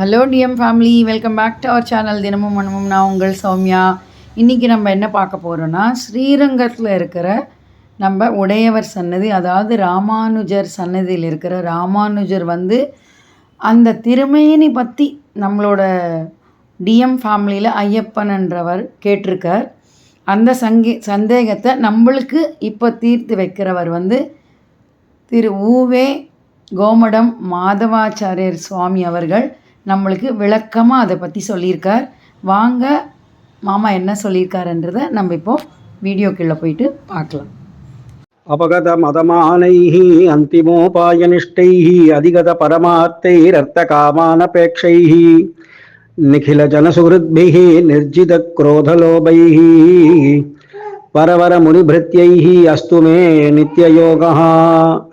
Hello TM family welcome back to our channel தினமும் மனமும் நான் உங்கள் சௌமியா. இன்றைக்கி நம்ம என்ன பார்க்க போகிறோன்னா ஸ்ரீரங்கத்தில் இருக்கிற நம்ம உடையவர் சன்னதி அதாவது ராமானுஜர் சன்னதியில் இருக்கிற ராமானுஜர் வந்து அந்த திருமேனி பற்றி நம்மளோட டிஎம் ஃபேமிலியில் ஐயப்பன்ன்றவர் கேட்டிருக்கார். அந்த சங்கி சந்தேகத்தை நம்மளுக்கு இப்போ தீர்த்து வைக்கிறவர் வந்து திரு ஊவே கோமடம் மாதவாச்சாரியர் சுவாமி அவர்கள். நம்மளுக்கு விளக்கமாக அதை பற்றி சொல்லியிருக்கார் வாங்க மாமா என்ன சொல்லியிருக்காருன்றதை நம்ம இப்போ வீடியோக்குள்ளே போயிட்டு பார்க்கலாம் अपगतमदमानैः अन्तिमोपायनिष्ठैः अधिगतपरमार्थैरर्थकामानपेक्षैः निखिलजनसुहृद्भिः निर्जितक्रोधलोभैः परवरमुनिभृत्यैः अस्तु मे नित्ययोगः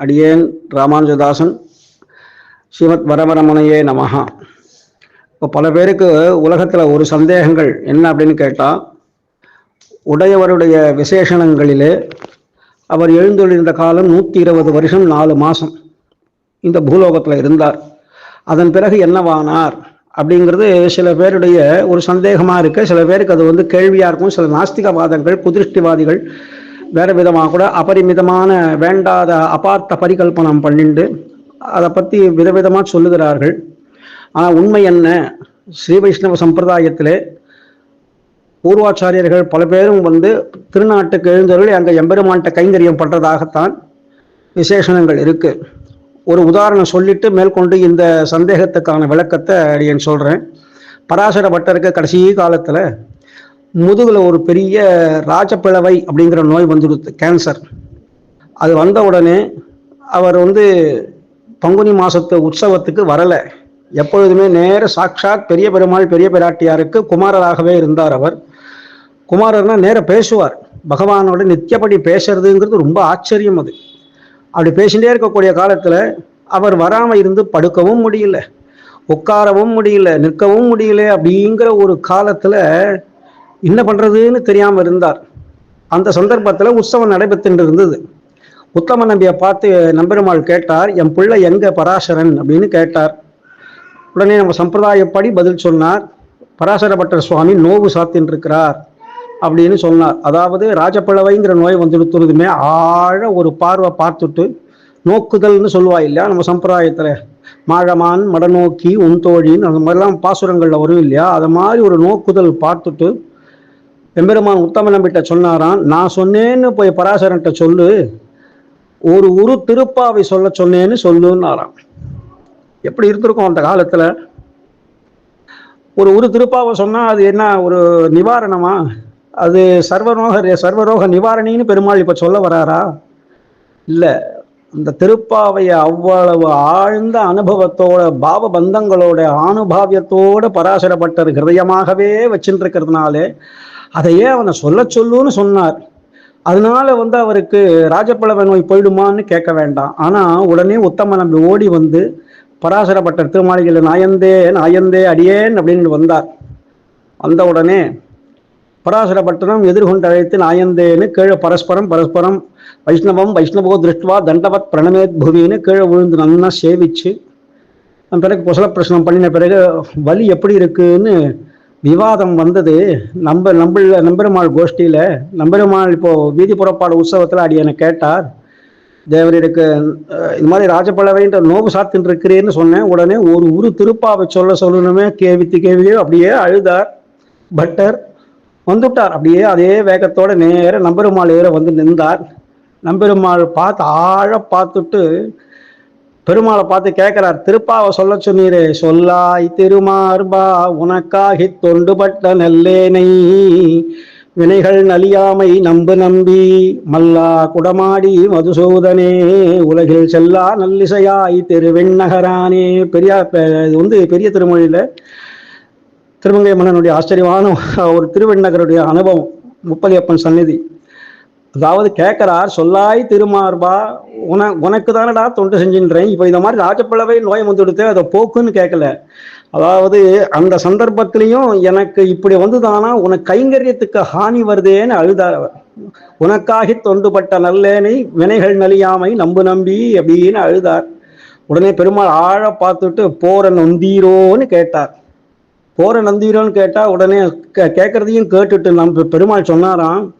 अडियेन् ராமானுஜதாசன் ஸ்ரீமத் வரவரமுனையே நமஹா இப்போ பல பேருக்கு உலகத்தில் ஒரு சந்தேகங்கள் என்ன அப்படின்னு கேட்டால் உடையவருடைய விசேஷணங்களிலே அவர் எழுந்தொழிந்த காலம் நூற்றி இருபது வருஷம் நாலு மாதம் இந்த பூலோகத்தில் இருந்தார். அதன் பிறகு என்னவானார் அப்படிங்கிறது சில பேருடைய ஒரு சந்தேகமாக இருக்கு. சில பேருக்கு அது வந்து கேள்வியாக இருக்கும். சில நாஸ்திகவாதங்கள் குதிருஷ்டிவாதிகள் வேறு விதமாக கூட அபரிமிதமான வேண்டாத அபார்த்த பரிகல்பனம் பண்ணிண்டு அதை பற்றி விதவிதமாக சொல்லுகிறார்கள். ஆனால் உண்மை என்ன? ஸ்ரீ வைஷ்ணவ சம்பிரதாயத்திலே பூர்வாச்சாரியர்கள் பல பேரும் வந்து திருநாட்டுக்கு எழுந்தவர்கள் அங்கே எம்பெருமான்கிட்ட கைங்கரியம் பண்ணுறதாகத்தான் விசேஷணங்கள் இருக்கு. ஒரு உதாரணம் சொல்லிட்டு மேற்கொண்டு இந்த சந்தேகத்துக்கான விளக்கத்தை அடியன் சொல்கிறேன் பராசர பட்டருக்கு கடைசி காலத்தில் முதுகில் ஒரு பெரிய ராஜப்பிளவை அப்படிங்கிற நோய் வந்துடுது கேன்சர் அது வந்த உடனே அவர் வந்து பங்குனி மாதத்து உற்சவத்துக்கு வரலை. எப்பொழுதுமே நேர சாட்சாத் பெரிய பெருமாள் பெரிய பிராட்டியாருக்கு குமாரராகவே இருந்தார் அவர். குமாரர்னா நேர பேசுவார். பகவானோட நித்தியப்படி பேசுறதுங்கிறது ரொம்ப ஆச்சரியம் அது. அப்படி பேசிட்டே இருக்கக்கூடிய காலத்தில் அவர் வராமல் இருந்து படுக்கவும் முடியல உட்காரவும் முடியல நிற்கவும் முடியல அப்படிங்கிற ஒரு காலத்தில் என்ன பண்ணுறதுன்னு தெரியாமல் இருந்தார். அந்த சந்தர்ப்பத்தில் உற்சவம் நடைபெற்று இருந்தது. உத்தம நம்பியை பார்த்து நம்பெருமாள் கேட்டார் என் பிள்ளை எங்க பராசரன்? அப்படின்னு கேட்டார். உடனே நம்ம சம்பிரதாயப்படி பதில் சொன்னார். பராசரப்பட்டர் சுவாமி நோவு சாத்தின்றிருக்கிறார் அப்படின்னு சொன்னார். அதாவது ராஜப்பழவைங்கிற நோய் வந்துடுத்துறதுமே ஆழ ஒரு பார்வை பார்த்துட்டு நோக்குதல்னு சொல்லுவா இல்லையா? நம்ம சம்பிரதாயத்தில் மாழமான் மடநோக்கி உன்தோழின்னு அந்த மாதிரிலாம் பாசுரங்களில் வரும் இல்லையா? அதை மாதிரி ஒரு நோக்குதல் பார்த்துட்டு எம்பெருமான் உத்தம நம்பிட்ட சொன்னாராம் நான் சொன்னேன்னு போய் பராசரன்ட்ட சொல்லு. ஒரு உரு திருப்பாவை சொல்ல சொன்னேன்னு சொல்லுன்னாராம். எப்படி இருந்திருக்கும் அந்த காலத்துல? ஒரு ஒரு திருப்பாவை சொன்னா அது என்ன ஒரு நிவாரணமா? அது சர்வரோக சர்வரோக நிவாரணின்னு பெருமாள் இப்ப சொல்ல வராரா? இல்லை. இந்த திருப்பாவையை அவ்வளவு ஆழ்ந்த அனுபவத்தோட பாவ பந்தங்களோட ஆணுபாவியத்தோட பராசரப்பட்டர் ஹிருதயமாகவே வச்சுருக்கிறதுனாலே அதையே அவனை சொல்ல சொல்லுன்னு சொன்னார். அதனால வந்து அவருக்கு ராஜப்பளவ நோய் போயிடுமான்னு கேட்க வேண்டாம். ஆனால் உடனே உத்தம நம்பி ஓடி வந்து பராசரப்பட்டர் திருமாளிகையில் நாயந்தே நாயந்தே அடியேன் அப்படின்னு வந்தார். வந்த உடனே பராசரப்பட்டனம் எதிர்கொண்டு அழைத்து நாயந்தேன்னு கீழே பரஸ்பரம் பரஸ்பரம் வைஷ்ணவம் வைஷ்ணவோ திருஷ்டுவா தண்டவத் பிரணமேத் பூமின்னு கீழே விழுந்து நல்லா சேவிச்சு அந்த பிறகு குசல பிரசனம் பண்ணின பிறகு வலி எப்படி இருக்குன்னு விவாதம் வந்தது. நம்ப நம்பள நம்பெருமாள் கோஷ்டியில் நம்பெருமாள் இப்போ வீதி புறப்பாடு உற்சவத்தில் அடி என்னை கேட்டார். தேவரீருக்கு அஹ், இந்த மாதிரி ராஜபலவைன்ற நோவு சாத்துட்டு இருக்கிறேன்னு சொன்னேன். உடனே ஒரு உரு திருப்பாவை சொல்ல சொல்லணுமே கேவித்து கேவியோ அப்படியே அழுதார். பட்டர் வந்துட்டார். அப்படியே அதே வேகத்தோட நேர நம்பெருமாள் ஏற வந்து நின்றார். நம்பெருமாள் பார்த்து ஆழ பார்த்துட்டு பெருமாளை பார்த்து கேட்கிறார் திருப்பாவை சொல்ல சொன்னீரே சொல்லாய் திருமார்பா உனக்காகி தொண்டுபட்ட நெல்லேனை வினைகள் நலியாமை நம்பு நம்பி மல்லா குடமாடி மதுசூதனே உலகில் செல்லா நல்லிசையாய் திருவெண்ணகரானே. பெரியா பெ- இது வந்து பெரிய திருமொழியில் திருமங்கை மன்னனுடைய ஆச்சரியமான ஒரு திருவெண்ணகருடைய அனுபவம் முப்பலியப்பன் சந்நிதி. அதாவது கேட்கிறார் சொல்லாய் திருமார்பா உன உனக்கு தானடா தொண்டு செஞ்சின்றேன் இப்போ இந்த மாதிரி ராஜப்பிளவை நோய் வந்துடுத்து அதை போக்குன்னு கேட்கல அதாவது அந்த சந்தர்ப்பத்திலையும் எனக்கு இப்படி வந்துதானா உனக்கு கைங்கரியத்துக்கு ஹானி வருதேன்னு அழுதார் உனக்காகி தொண்டுபட்ட நல்லேனை வினைகள் நலியாமை நம்பு நம்பி அப்படின்னு அழுதார். உடனே பெருமாள் ஆழ பார்த்துட்டு போற நொந்தீரோன்னு கேட்டார். போற நந்தீரோன்னு கேட்டா உடனே கே- கேட்கறதையும் கேட்டுட்டு நம்ம பெருமாள் சொன்னாராம்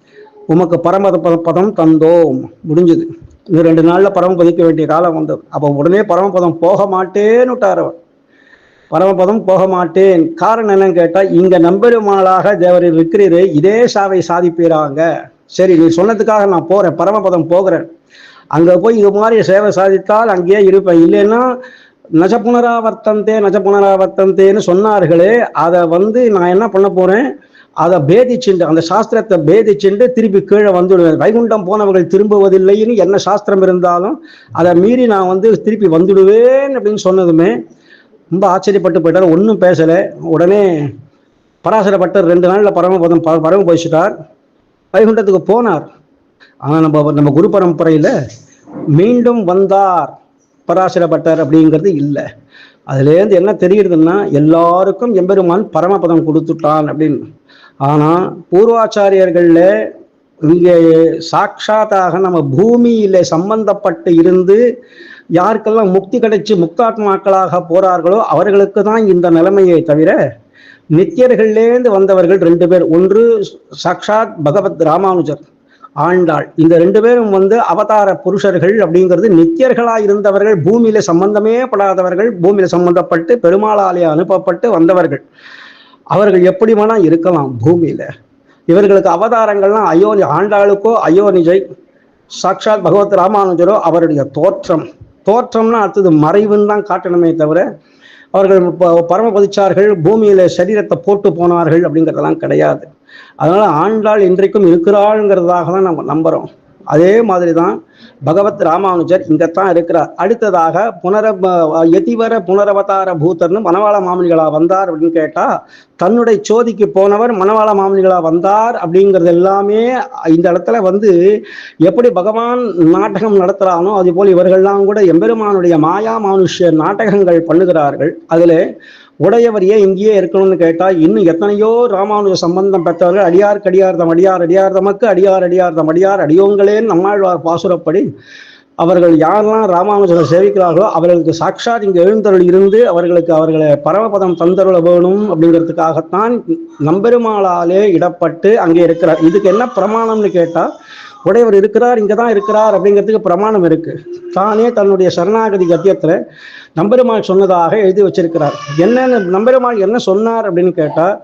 உமக்கு பரமத பத- பதம் தந்தோம். முடிஞ்சுது. இன்னும் ரெண்டு நாள்ல பரம பதிக்க வேண்டிய காலம் வந்தது. அப்போ உடனே பரமபதம் போக மாட்டேன்னு விட்டார் அவர். பரமபதம் போக மாட்டேன். காரணம் என்னன்னு கேட்டால் இங்கே நம்பெருமாளாக தேவர் இருக்கிறீரு இதே சாவை சாதிப்பீராங்க. சரி நீ சொன்னதுக்காக நான் போகிறேன் பரமபதம் போகிறேன். அங்கே போய் இது மாதிரி சேவை சாதித்தால் அங்கேயே இருப்பேன். இல்லைன்னா நஜ புனராவர்த்தந்தே நஜ புனராவர்த்தந்தேன்னு சொன்னார்களே அதை வந்து நான் என்ன பண்ண போகிறேன் அதை பேதிச்சுண்டு அந்த சாஸ்திரத்தை பேதிச்சுண்டு திருப்பி கீழே வந்துடுவேன். வைகுண்டம் போனவர்கள் திரும்புவதில்லைன்னு என்ன சாஸ்திரம் இருந்தாலும் அதை மீறி நான் வந்து திருப்பி வந்துடுவேன் அப்படின்னு சொன்னதுமே ரொம்ப ஆச்சரியப்பட்டு போயிட்டார். ஒன்றும் பேசலை. உடனே பராசரப்பட்டர் ரெண்டு நாளில் பரமபதம் ப- பரம போயிச்சிட்டார் வைகுண்டத்துக்கு போனார். ஆனால் நம்ம நம்ம குரு பரம்பரையில் மீண்டும் வந்தார். பராசரப்பட்டார் அப்படிங்கிறது இல்லை. அதுலேருந்து என்ன தெரியுதுன்னா எல்லாருக்கும் எம்பெருமான் பரமபதம் கொடுத்துட்டான் அப்படின்னு. ஆனால் பூர்வாச்சாரியர்களில் இங்கே சாட்சாத்தாக நம்ம பூமியில் சம்பந்தப்பட்டு இருந்து யாருக்கெல்லாம் முக்தி கிடைச்சு முக்தாத்மாக்களாக போறார்களோ அவர்களுக்கு தான் இந்த நிலைமையை தவிர நித்தியர்கள்லேருந்து வந்தவர்கள் ரெண்டு பேர். ஒன்று சாக்ஷாத் பகவத் ராமானுஜர் ஆண்டாள். இந்த ரெண்டு பேரும் வந்து அவதார புருஷர்கள் அப்படிங்கிறது நித்தியர்களாக இருந்தவர்கள் பூமியில சம்பந்தமே படாதவர்கள் பூமியில சம்பந்தப்பட்டு பெருமாளாலே அனுப்பப்பட்டு வந்தவர்கள். அவர்கள் எப்படி வேணா இருக்கலாம் பூமியில. இவர்களுக்கு அவதாரங்கள்லாம் அயோனி ஆண்டாளுக்கோ அயோனிஜை சாக்ஷாத் பகவத் ராமானுஜரோ அவருடைய தோற்றம். தோற்றம்னா அடுத்தது மறைவுன்னு தான் காட்டணுமே தவிர அவர்கள் ப- பரமபதிச்சார்கள் பூமியில சரீரத்தை போட்டு போனார்கள் அப்படிங்கிறதெல்லாம் கிடையாது. அதனால ஆண்டாள் இன்றைக்கும் இருக்கிறாள்ங்கிறதாக தான் நம்ம நம்புறோம். அதே மாதிரி தான் பகவத் ராமானுஜர் இங்கத்தான் இருக்கிறார். அடுத்ததாக புனர எதிவர புனரவதார பூத்தர்னு மணவாள மாமனிகளா வந்தார் அப்படின்னு கேட்டா தன்னுடைய சோதிக்கு போனவர் மணவாள மாமனிகளா வந்தார் அப்படிங்கிறது எல்லாமே இந்த இடத்துல வந்து எப்படி பகவான் நாடகம் நடத்துறானோ அதுபோல் இவர்கள்லாம் கூட எம்பெருமானுடைய மாயா மானுஷ்ய நாடகங்கள் பண்ணுகிறார்கள். அதுல உடையவர் ஏன் இங்கேயே இருக்கணும்னு கேட்டால் இன்னும் எத்தனையோ ராமானுஜ சம்பந்தம் பெற்றவர்கள் அடியார் கடியார்தம் அடியார் அடியார் தமக்கு அடியார் அடியார்தம் அடியார் அடியோங்களேன்னு நம்மாழ்வார் பாசுரப்படி அவர்கள் யாரெல்லாம் ராமானுஜரை சேவிக்கிறார்களோ அவர்களுக்கு சாட்சாத் இங்கே எழுந்தருள் இருந்து அவர்களுக்கு அவர்களை பரமபதம் தந்தருள வேணும் அப்படிங்கிறதுக்காகத்தான் நம்பெருமாளாலே இடப்பட்டு அங்கே இருக்கிறார். இதுக்கு என்ன பிரமாணம்னு கேட்டால் உடையவர் இருக்கிறார் இங்கே தான் இருக்கிறார் அப்படிங்கிறதுக்கு பிரமாணம் இருக்கு. தானே தன்னுடைய சரணாகதி கத்தியத்தில் நம்பெருமாள் சொன்னதாக எழுதி வச்சிருக்கிறார். என்னென்ன நம்பெருமாள் என்ன சொன்னார் அப்படின்னு கேட்டால்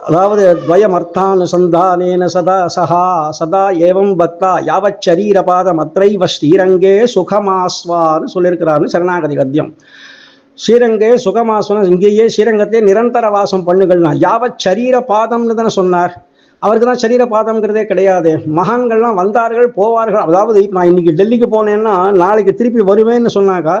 அதாவது துவயமர்த்தானுசந்தானேன சதா சஹா சதா ஏவம் பக்தா யாவச் சரீரபாதம் அத்ரைவ ஸ்ரீரங்கே சுகமாஸ்வான்னு சொல்லியிருக்கிறாருன்னு சரணாகதி கத்தியம். ஸ்ரீரங்கே சுகமாஸ்வனம் இங்கேயே ஸ்ரீரங்கத்தை நிரந்தர வாசம் பண்ணுகள்னா யாவச் சரீர பாதம்னு தானே சொன்னார். அவருக்கு தான் சரீர பாதம்ங்கிறதே கிடையாது. மகான்கள்லாம் வந்தார்கள் போவார்கள். அதாவது நான் இன்னைக்கு டெல்லிக்கு போனேன்னா நாளைக்கு திருப்பி வருவேன்னு சொன்னாக்கா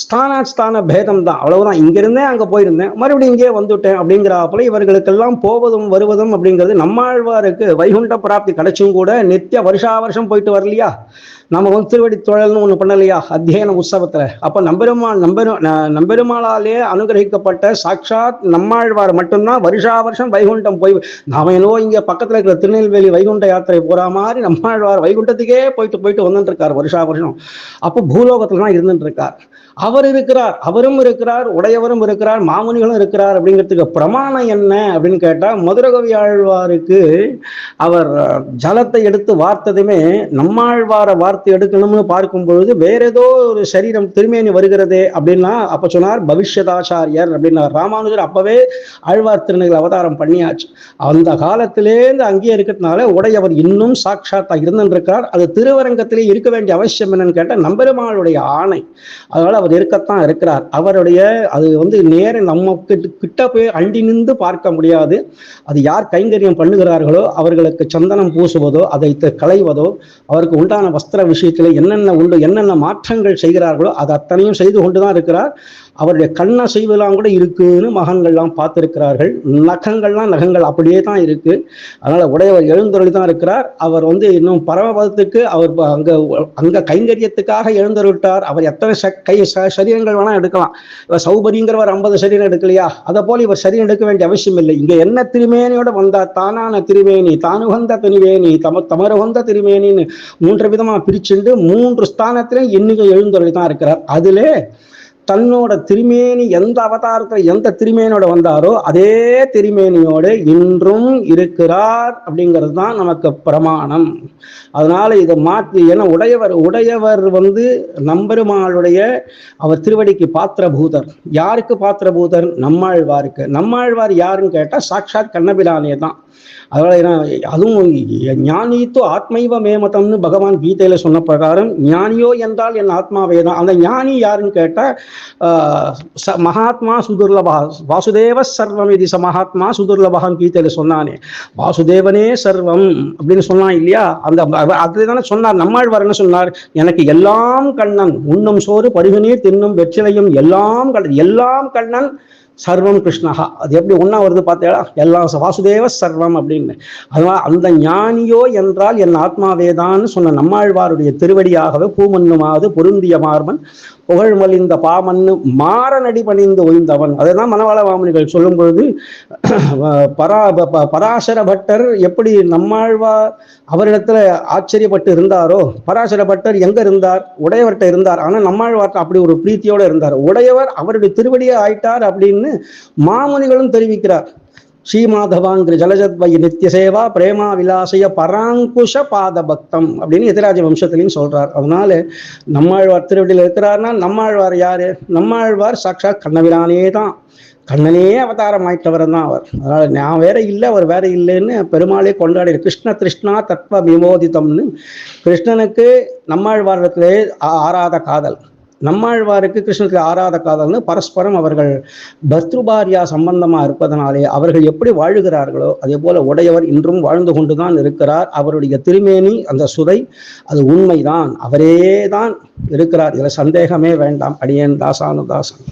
ஸ்தானாஸ்தான பேதம் தான் அவ்வளவுதான். இங்கிருந்தே அங்கே போயிருந்தேன். மறுபடியும் இங்கே வந்துட்டேன் அப்படிங்கிறாப்புல இவர்களுக்கெல்லாம் போவதும் வருவதும் அப்படிங்கிறது நம்மாழ்வாருக்கு வைகுண்ட பிராப்தி. கிடைச்சும் கூட நித்திய வருஷா வருஷம் போயிட்டு வரலையா? நம்ம வந்து திருவடி தொழல்னு ஒண்ணு பண்ணலையா? அத்தியன உற்சவத்துல. அப்போ நம்பெருமாள் நம்பெரு நம்பெருமாளாலே அனுகிரகிக்கப்பட்ட சாட்சாத் நம்மாழ்வார் மட்டும்தான் வருஷா வருஷம் வைகுண்டம் போய் நாம என்னவோ இங்க பக்கத்துல இருக்கிற திருநெல்வேலி வைகுண்ட யாத்திரை போற மாதிரி நம்மாழ்வார் வைகுண்டத்துக்கே போயிட்டு போயிட்டு வந்துட்டு இருக்கார் வருஷா வருஷம். அப்போ பூலோகத்துல தான் இருந்துட்டு இருக்கார் அவர் இருக்கிறார் அவரும் இருக்கிறார் உடையவரும் இருக்கிறார் மாமுனிகளும் இருக்கிறார் அப்படிங்கிறதுக்கு பிரமாணம் என்ன அப்படின்னு கேட்டா மதுரகவி ஆழ்வாருக்கு அவர் ஜலத்தை எடுத்து வார்த்ததுமே நம்மாழ்வார வார்த்தை பார்த்து எடுக்கணும்னு பார்க்கும் பொழுது வேற ஏதோ ஒரு சரீரம் திருமேனி வருகிறது அப்படின்னா அப்ப சொன்னார் பவிஷ்யதாச்சாரியர் அப்படின்னா ராமானுஜர் அப்பவே ஆழ்வார் திருநகர் அவதாரம் பண்ணியாச்சு. அந்த காலத்திலேருந்து அங்கேயே இருக்கிறதுனால உடையவர் இன்னும் சாட்சாத்தா இருந்திருக்கிறார். அது திருவரங்கத்திலே இருக்க வேண்டிய அவசியம் என்னன்னு கேட்டால் நம்பெருமாளுடைய ஆணை. அதனால அவர் இருக்கத்தான் இருக்கிறார். அவருடைய அது வந்து நேர நம்ம கிட்ட போய் அண்டி நின்று பார்க்க முடியாது. அது யார் கைங்கரியம் பண்ணுகிறார்களோ அவர்களுக்கு சந்தனம் பூசுவதோ அதை களைவதோ அவருக்கு உண்டான வஸ்திர விஷயத்தில் என்னென்ன உண்டு என்னென்ன மாற்றங்கள் செய்கிறார்களோ அது அத்தனையும் செய்து கொண்டு தான் இருக்கிறார். அவருடைய கண்ண செய்வெல்லாம் கூட இருக்குன்னு மகன்கள்லாம் பார்த்துருக்கிறார்கள். நகங்கள்லாம் நகங்கள் அப்படியே தான் இருக்கு. அதனால உடையவர் எழுந்தருளி தான் இருக்கிறார். அவர் வந்து இன்னும் பரமபதத்துக்கு அவர் அங்க அங்க கைங்கரியத்துக்காக எழுந்தருட்டார் அவர் எத்தனை ச- கை ச- சரீரங்கள் வேணா எடுக்கலாம். இவர் சௌபரிங்கிறவர் ஐம்பது சரீரம் எடுக்கலையா? அதை போல இவர் சரீரம் எடுக்க வேண்டிய அவசியம் இல்லை இங்க என்ன திருமேனியோட வந்தார் தானான திருமேனி தானுகந்த திருமேனி தம தமருகந்த திருமேனின்னு மூன்று விதமா பிரிச்சுண்டு மூன்று ஸ்தானத்திலும் இன்னைக்கு எழுந்தருளி தான் இருக்கிறார். அதிலே தன்னோட திருமேனி எந்த அவதாரத்துல எந்த திருமேனியோட வந்தாரோ அதே திருமேனியோடு இன்றும் இருக்கிறார் அப்படிங்கிறது தான் நமக்கு பிரமாணம். அதனால இதை மாற்றி ஏன்னா உடையவர் உடையவர் வந்து நம்பெருமாளுடைய அவர் திருவடிக்கு பாத்திரபூதர். யாருக்கு பாத்திரபூதர்? நம்மாழ்வாருக்கு. நம்மாழ்வார் யாருன்னு கேட்டா சாட்சாத் கண்ணபிரானே தான். அதனால என்ன அதுவும் ஞானித்து ஆத்மைவ மேமதம்னு பகவான் கீதையில சொன்ன பிரகாரம் ஞானியோ என்றால் என் ஆத்மாவே தான். அந்த ஞானி யாருன்னு கேட்டா மகாத்மா சுதுர்லபா வாசுதேவ சர்வம் இது ச மகாத்மா சுதுர்லபகான்னு கீதையில சொன்னானே வாசுதேவனே சர்வம் அப்படின்னு சொன்னான் இல்லையா? அந்த அதுல தானே சொன்னார். நம்மாழ்வார் என்ன சொன்னார்? எனக்கு எல்லாம் கண்ணன் உண்ணும் சோறு பருகுநீர் தின்னும் வெற்றிலையும் எல்லாம் கண்ணன். எல்லாம் கண்ணன் சர்வம் கிருஷ்ணஹா. அது எப்படி ஒன்றா வருது பார்த்தேடா எல்லாம் வாசுதேவ சர்வம் அப்படின்னு. அதனால் அந்த ஞானியோ என்றால் என் ஆத்மாவேதான் சொன்ன நம்மாழ்வாருடைய திருவடியாகவே பூமன்னுமாவது பொருந்திய மார்மன் புகழ் மலிந்த பாமன்னு மாறனடி பணிந்து ஒய்ந்தவன். அதுதான் மனவள வாமனிகள் சொல்லும் பொழுது பரா ப- ப- பராசர பட்டர் எப்படி நம்மாழ்வார் அவரிடத்துல ஆச்சரியப்பட்டு இருந்தாரோ பராசர பட்டர் எங்க இருந்தார்? உடையவர்கிட்ட இருந்தார். ஆனால் நம்மாழ்வார்ட்ட அப்படி ஒரு பிரீத்தியோட இருந்தார். உடையவர் அவருடைய திருவடியே ஆயிட்டார் அப்படின்னு மாமுனிகளும் தெரிவிக்கிறார். ஸ்ரீமாதவாங்கிற ஜலஜத்வய நித்திய சேவா பிரேமா விலாசய பராங்குஷ பாத பக்தம் அப்படின்னு எதிராஜ வம்சத்திலையும் சொல்றார். அதனால நம்மாழ்வார் திருவடியில் இருக்கிறார்னா நம்மாழ்வார் யாரு? நம்மாழ்வார் சாட்சாத் கண்ணவிரானே தான். கண்ணனே அவதாரம் ஆயிட்டவர் தான் அவர். அதனால நான் வேற இல்லை அவர் வேற இல்லைன்னு பெருமாளே கொண்டாடி கிருஷ்ண திருஷ்ணா தத்வ விமோதிதம்னு கிருஷ்ணனுக்கு நம்மாழ்வாரத்திலே ஆராத ஆறாத காதல். நம்மாழ்வாருக்கு கிருஷ்ணருக்கு ஆறாத காதல்னு பரஸ்பரம் அவர்கள் பத்ருபாரியா சம்பந்தமா இருப்பதனாலே அவர்கள் எப்படி வாழுகிறார்களோ அதே போல உடையவர் இன்றும் வாழ்ந்து கொண்டுதான் இருக்கிறார். அவருடைய திருமேனி அந்த சுதை அது உண்மைதான். அவரே தான் இருக்கிறார். இதில் சந்தேகமே வேண்டாம். அடியேன் தாசானு தாசன்